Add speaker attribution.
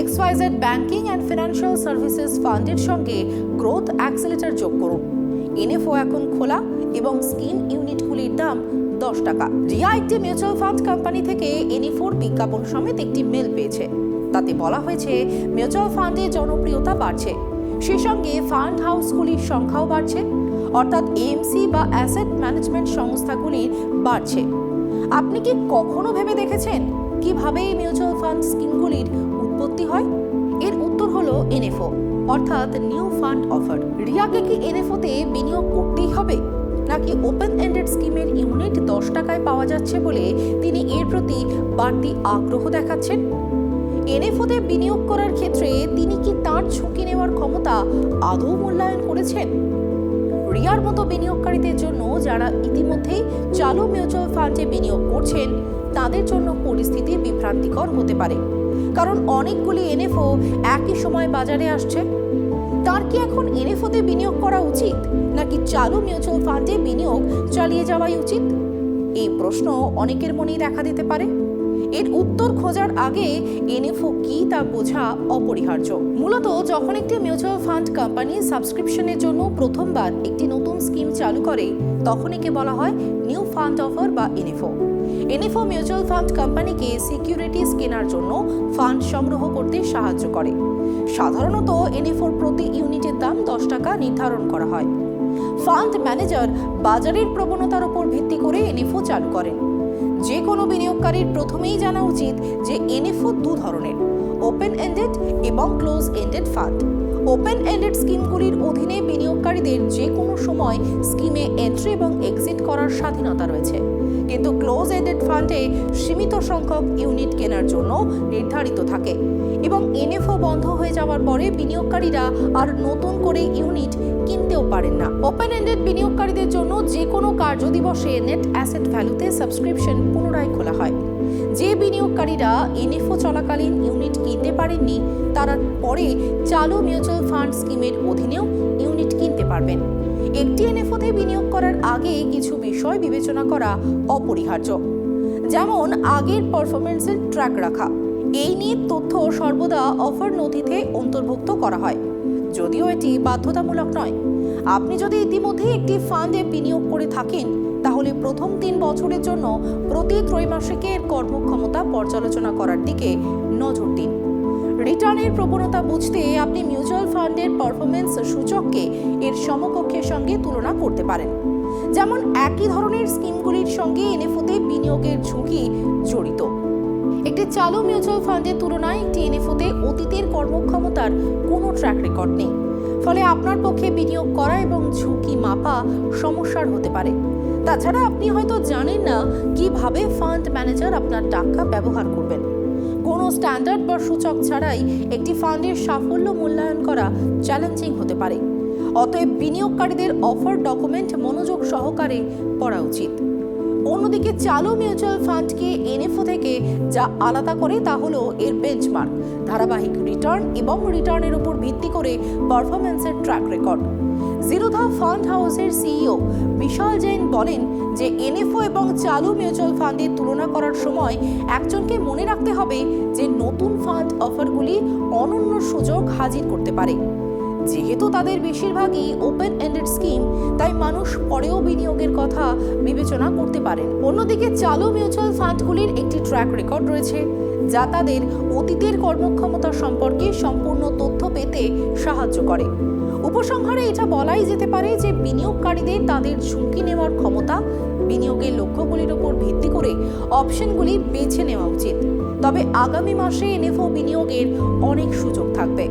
Speaker 1: XYZ banking and financial services ফান্ডের সঙ্গে growth accelerator যোগ করুন। এনএফও এখন খোলা এবং স্কিম ইউনিটগুলির দাম দশ টাকা। রিয়া একটি মিউচুয়াল ফান্ড কোম্পানি থেকে এনএফোর বিজ্ঞাপন সমেত একটি মেল পেয়েছে। তাতে বলা হয়েছে, মিউচুয়াল ফান্ডের জনপ্রিয়তা বাড়ছে। সেই সঙ্গে ফান্ড হাউসগুলির সংখ্যাও বাড়ছে। অর্থাৎ এমসি বা অ্যাসেট ম্যানেজমেন্ট সংস্থাগুলির বাড়ছে। আপনি কি কখনো ভেবে দেখেছেন কীভাবে এই মিউচুয়াল ফান্ড স্কিমগুলির উৎপত্তি হয়? এর উত্তর হলো এনএফও, অর্থাৎ নিউ ফান্ড অফার। রিয়াকে কি এনএফওতে বিনিয়োগ করতেই হবে? নাকি ওপেন এন্ডেড স্কিমের ইউনিট দশ টাকায় পাওয়া যাচ্ছে বলে তিনি এর প্রতি বাড়তি আগ্রহ দেখাচ্ছেন? এনএফওতে বিনিয়োগ করার ক্ষেত্রে তিনি কি তার ঝুঁকি নেওয়ার ক্ষমতা আদৌ মূল্যায়ন করেছেন? রিয়ার মতো বিনিয়োগকারীদের জন্য যারা ইতিমধ্যেই চালু মিউচুয়াল ফান্ডে বিনিয়োগ করছেন, তাদের জন্য পরিস্থিতি বিভ্রান্তিকর হতে পারে। কারণ অনেকগুলি এনএফও একই সময় বাজারে আসছে। তার কি এখন এনএফওতে বিনিয়োগ করা উচিত, নাকি চালু মিউচুয়াল ফান্ডে বিনিয়োগ চালিয়ে যাওয়াই উচিত? এই প্রশ্ন অনেকের মনেই দেখা দিতে পারে। এর উত্তর খোঁজার আগে এনএফও কি তা বোঝা অপরিহার্য। মূলত যখন একটি মিউচুয়াল ফান্ড কোম্পানি সাবস্ক্রিপশনের জন্য প্রথমবার একটি নতুন স্কিম চালু করে তখন একে বলা হয় নিউ ফান্ড অফার বা এনএফও। এনএফও মিউচুয়াল ফান্ড কোম্পানিকে সিকিউরিটিজ কেনার জন্য ফান্ড সংগ্রহ করতে সাহায্য করে। সাধারণত এনএফওর প্রতি ইউনিটের দাম দশ টাকা নির্ধারণ করা হয়। ফান্ড ম্যানেজার বাজারের প্রবণতার উপর ভিত্তি করে এনএফও চালু করেন। যে কোনো বিনিয়োগকারীর প্রথমেই জানা উচিত যে এনএফও দু ধরনের। ওপেন এন্ডেড এবং close ended fund open ended স্কিমগুলির অধীনে বিনিয়োগকারীদের যে কোনো সময় স্কিমে এন্ট্রি এবং এক্সিট করার স্বাধীনতা রয়েছে। কিন্তু ক্লোজ এন্ডেড ফান্ডে সীমিত সংখ্যক ইউনিট কেনার জন্য নির্ধারিত থাকে এবং এনএফও বন্ধ হয়ে যাওয়ার পরে বিনিয়োগকারীরা আর নতুন করে ইউনিট কিনতেও পারেন না। ওপেন এন্ডেড বিনিয়োগকারীদের জন্য যে কোনো কার্য দিবসে নেট অ্যাসেট ভ্যালুতে সাবস্ক্রিপশন পুনরায় খোলা হয়। বিনিয়োগকারীরা এনএফও চলাকালীন ইউনিট কিনতে পারেননি। তারা পরে চালু মিউচুয়াল ফান্ড স্কিমের অধীনেও ইউনিট কিনতে পারবেন। একটি এনএফওতে বিনিয়োগ করার আগে কিছু বিষয় বিবেচনা করা অপরিহার্য। যেমন, আগের পারফরমেন্সের ট্র্যাক রাখা। এই নিয়ে তথ্য সর্বদা অফার নথিতে অন্তর্ভুক্ত করা হয়। যদিও এটি বাধ্যতামূলক নয়। আপনি যদি ইতিমধ্যেই একটি ফান্ডে বিনিয়োগ করে থাকেন, তাহলে প্রথম তিন বছরের জন্য প্রতি ত্রৈমাসিকের কর্মক্ষমতা পর্যালোচনা করার দিকে নজর দিন। রিটার্নের প্রবণতা বুঝতে আপনি মিউচুয়াল ফান্ডের পারফরমেন্স সূচককে এর সমকক্ষের সঙ্গে তুলনা করতে পারেন। যেমন একই ধরনের স্কিমগুলির সঙ্গে এনএফওতে বিনিয়োগের ঝুঁকি জড়িত। একটি চালু মিউচুয়াল ফান্ডের তুলনায় একটি এনএফওতে অতীতের কর্মক্ষমতার কোনো ট্র্যাক রেকর্ড নেই। ফলে আপনার পক্ষে বিনিয়োগ করা এবং ঝুঁকি মাপা সমস্যার হতে পারে। তাছাড়া আপনি হয়তো জানেন না কীভাবে ফান্ড ম্যানেজার আপনার টাকা ব্যবহার করবেন। কোনো স্ট্যান্ডার্ড বা সূচক ছাড়াই একটি ফান্ডের সাফল্য মূল্যায়ন করা চ্যালেঞ্জিং হতে পারে। অতএব বিনিয়োগকারীদের অফার ডকুমেন্ট মনোযোগ সহকারে পড়া উচিত। অন্যদিকে চালু মিউচুয়াল ফান্ডকে এনএফও থেকে যা আলাদা করে তা হলো এর বেঞ্চমার্ক ধারাবাহিক রিটার্ন এবং রিটার্নের উপর ভিত্তি করে পারফরমেন্সের ট্র্যাক রেকর্ড জিরোধা ফান্ড হাউসের সিইও বিশাল জৈন বলেন যে এনএফও এবং চালু মিউচুয়াল ফান্ডের তুলনা করার সময় একজনকে মনে রাখতে হবে যে নতুন ফান্ড অফারগুলি অনন্য সুযোগ হাজির করতে পারে। যেহেতু তাদের বেশিরভাগই ওপেন এন্ডেড স্কিম তাই মানুষ পরেও বিনিয়োগের কথা বিবেচনা করতে পারেন। অন্যদিকে চালু মিউচুয়াল ফান্ডগুলির একটি ট্র্যাক রেকর্ড রয়েছে, যা তাদের অতীতের কর্মক্ষমতা সম্পর্কে সম্পূর্ণ তথ্য পেতে সাহায্য করে। উপসংহারে এটা বলাই যেতে পারে যে বিনিয়োগকারীদের তাদের ঝুঁকি নেওয়ার ক্ষমতা বিনিয়োগের লক্ষ্যগুলির উপর ভিত্তি করে অপশনগুলি বেছে নেওয়া উচিত। তবে আগামী মাসে এনএফও বিনিয়োগের অনেক সুযোগ থাকবে।